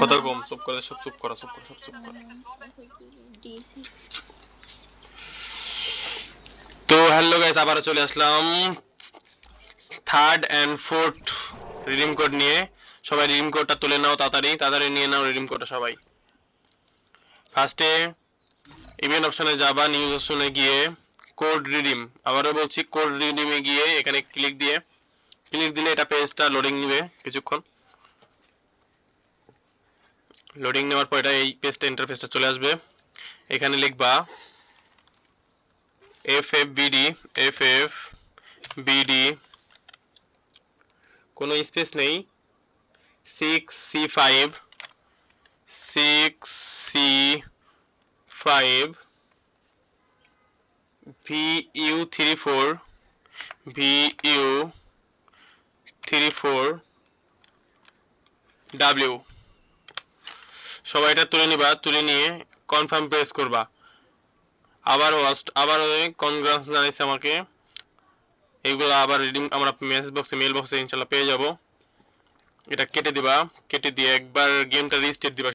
কথা কম চুপ করে সব চুপ করো চুপ করো সব চুপ করো তো হ্যালো গাইস আবার চলে আসলাম। Third and fourth redeem code নিয়ে। সবাই রিডিম কোডটা তুলে নাও তাড়াতাড়ি। তাড়াতাড়ি নিয়ে নাও রিডিম কোডটা সবাই। ফার্স্টে ইভেন্ট অপশনে যাবা নিউজ অপশনে গিয়ে কোড রিডিম আবারও বলছি কোড রিডিমে গিয়ে এখানে ক্লিক দিয়ে। ক্লিক দিলে এটা পেজটা লোডিং নেবে কিছুক্ষণ। লোডিং নেওয়ার পর এটা এই পেজটা ইন্টারফেসটা চলে আসবে। এখানে লিখবা F F BD F F BD কোনো স্পেস নেই। Six C five six C five V U three four V U three four W সবাই এটা তুলে নিবা, তুলে নিয়ে কনফার্ম প্রেস করবা। আবারও আবারও আবার কনগ্রাস জানাইছে আমাকে। এইগুলো আবার রিডিং আমরা মেসেজ বক্সে মেল বক্সে ইনশাল্লাহ পেয়ে যাব। এটা কেটে দিবা, কেটে দিয়ে একবার গেমটা রিস্টার্ট দিবা।